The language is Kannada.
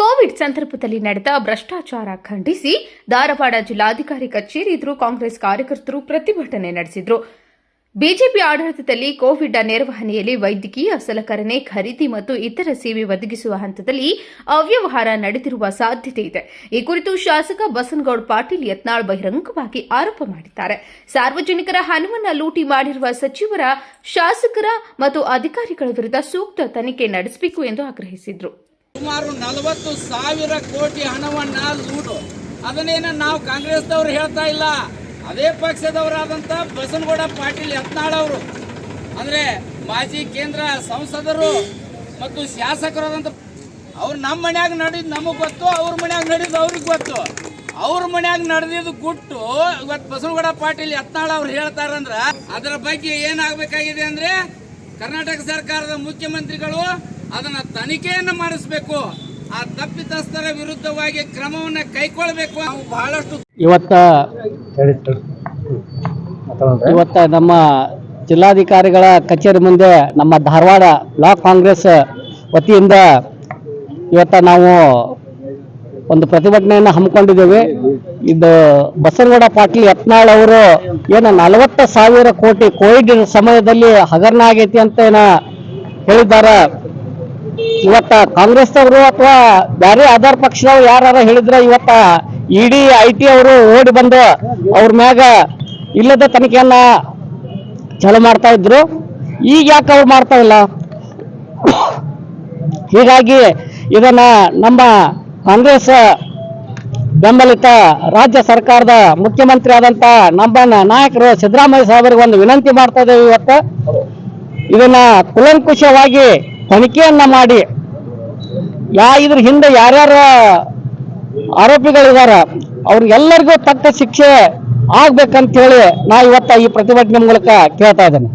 ಕೋವಿಡ್ ಸಂದರ್ಭದಲ್ಲಿ ನಡೆದ ಭ್ರಷ್ಟಾಚಾರ ಖಂಡಿಸಿ ಧಾರವಾಡ ಜಿಲ್ಲಾಧಿಕಾರಿ ಕಚೇರಿ ಎದುರು ಕಾಂಗ್ರೆಸ್ ಕಾರ್ಯಕರ್ತರು ಪ್ರತಿಭಟನೆ ನಡೆಸಿದರು. ಬಿಜೆಪಿ ಆಡಳಿತದಲ್ಲಿ ಕೋವಿಡ್ ನಿರ್ವಹಣೆಯಲ್ಲಿ ವೈದ್ಯಕೀಯ ಸಲಕರಣೆ, ಖರೀದಿ ಮತ್ತು ಇತರ ಸೇವೆ ಒದಗಿಸುವ ಹಂತದಲ್ಲಿ ಅವ್ಯವಹಾರ ನಡೆದಿರುವ ಸಾಧ್ಯತೆ ಇದೆ. ಈ ಕುರಿತು ಶಾಸಕ ಬಸನಗೌಡ ಪಾಟೀಲ್ ಯತ್ನಾಳ್ ಬಹಿರಂಗವಾಗಿ ಆರೋಪ ಮಾಡಿದ್ದಾರೆ. ಸಾರ್ವಜನಿಕರ ಹಣವನ್ನು ಲೂಟಿ ಮಾಡಿರುವ ಸಚಿವರ, ಶಾಸಕರ ಮತ್ತು ಅಧಿಕಾರಿಗಳ ವಿರುದ್ಧ ಸೂಕ್ತ ತನಿಖೆ ನಡೆಸಬೇಕು ಎಂದು ಆಗ್ರಹಿಸಿದರು. ಸುಮಾರು ನಲವತ್ತು ಸಾವಿರ ಕೋಟಿ ಹಣವನ್ನ ಲೂಟು. ಅದನ್ನೇನ ನಾವು ಕಾಂಗ್ರೆಸ್ದವರು ಹೇಳ್ತಾ ಇಲ್ಲ? ಅದೇ ಪಕ್ಷದವರಾದಂಥ ಬಸನಗೌಡ ಪಾಟೀಲ್ ಯತ್ನಾಳ್ ಅವರು. ಅಂದ್ರೆ ಮಾಜಿ ಕೇಂದ್ರ ಸಂಸದರು ಮತ್ತು ಶಾಸಕರಾದಂತ ಅವ್ರು ನಮ್ಮ ಮನ್ಯಾಗ ನಡೆದು ನಮಗೆ ಗೊತ್ತು, ಅವ್ರ ಮನ್ಯಾಗ ನಡೆದು ಅವ್ರಿಗೆ ಗೊತ್ತು. ಅವ್ರ ಮನ್ಯಾಗ ನಡೆದಿದ್ದು ಗುಟ್ಟು ಇವತ್ತು ಬಸನಗೌಡ ಪಾಟೀಲ್ ಯತ್ನಾಳ್ ಅವ್ರು ಹೇಳ್ತಾರಂದ್ರ ಅದರ ಬಗ್ಗೆ ಏನಾಗಬೇಕಾಗಿದೆ ಅಂದ್ರೆ ಕರ್ನಾಟಕ ಸರ್ಕಾರದ ಮುಖ್ಯಮಂತ್ರಿಗಳು ಅದನ್ನ ತನಿಖೆಯನ್ನು ಮಾಡಿಸಬೇಕು. ಆ ತಪ್ಪಿತಸ್ಥರ ವಿರುದ್ಧವಾಗಿ ಕ್ರಮವನ್ನು ಕೈಗೊಳ್ಳಬೇಕು ನಾವು ಬಹಳಷ್ಟು ಇವತ್ತ ಇವತ್ತ ನಮ್ಮ ಜಿಲ್ಲಾಧಿಕಾರಿಗಳ ಕಚೇರಿ ಮುಂದೆ ನಮ್ಮ ಧಾರವಾಡ ಬ್ಲಾಕ್ ಕಾಂಗ್ರೆಸ್ ವತಿಯಿಂದ ಇವತ್ತ ನಾವು ಒಂದು ಪ್ರತಿಭಟನೆಯನ್ನು ಹಮ್ಮಿಕೊಂಡಿದ್ದೇವೆ. ಇದು ಬಸವನಗೌಡ ಪಾಟೀಲ್ ಯತ್ನಾಳ್ ಅವರು ಏನು ನಲವತ್ತು ಸಾವಿರ ಕೋಟಿ ಕೋವಿಡ್ ಸಮಯದಲ್ಲಿ ಹಗರಣ ಆಗೈತಿ ಅಂತ ಏನ ಹೇಳಿದ್ದಾರೆ. ಇವತ್ತ ಕಾಂಗ್ರೆಸ್ನವರು ಅಥವಾ ಬೇರೆ ಆಧಾರ್ ಪಕ್ಷದವ್ರು ಯಾರು ಹೇಳಿದ್ರ ಇವತ್ತ ಇಡಿ ಐ ಟಿ ಅವರು ಓಡಿ ಬಂದು ಅವ್ರ ಮ್ಯಾಗ ಇಲ್ಲದ ತನಿಖೆಯನ್ನ ಚಾಲೂ ಮಾಡ್ತಾ ಇದ್ರು. ಈಗ ಯಾಕೆ ಅವ್ರು ಮಾಡ್ತಾ ಇಲ್ಲ? ಹೀಗಾಗಿ ಇದನ್ನ ನಮ್ಮ ಕಾಂಗ್ರೆಸ್ ಬೆಂಬಲಿತ ರಾಜ್ಯ ಸರ್ಕಾರದ ಮುಖ್ಯಮಂತ್ರಿ ಆದಂತ ನಮ್ಮ ನಾಯಕರು ಸಿದ್ದರಾಮಯ್ಯ ಸಾಹೇಬರಿಗೆ ಒಂದು ವಿನಂತಿ ಮಾಡ್ತಾ ಇದ್ದೇವೆ ಇವತ್ತು. ಇದನ್ನ ಕುಲಂಕುಷವಾಗಿ ತನಿಖೆಯನ್ನ ಮಾಡಿ. ಯಾ ಇದ್ರ ಹಿಂದೆ ಯಾರ್ಯಾರ ಆರೋಪಿಗಳಿದಾರ, ಅವ್ರಿಗೆಲ್ಲರಿಗೂ ತಕ್ಕ ಶಿಕ್ಷೆ ಆಗ್ಬೇಕಂತ ಹೇಳಿ ನಾ ಇವತ್ತ ಈ ಪ್ರತಿಭಟನೆ ಮೂಲಕ ಕೇಳ್ತಾ ಇದ್ದೇನೆ.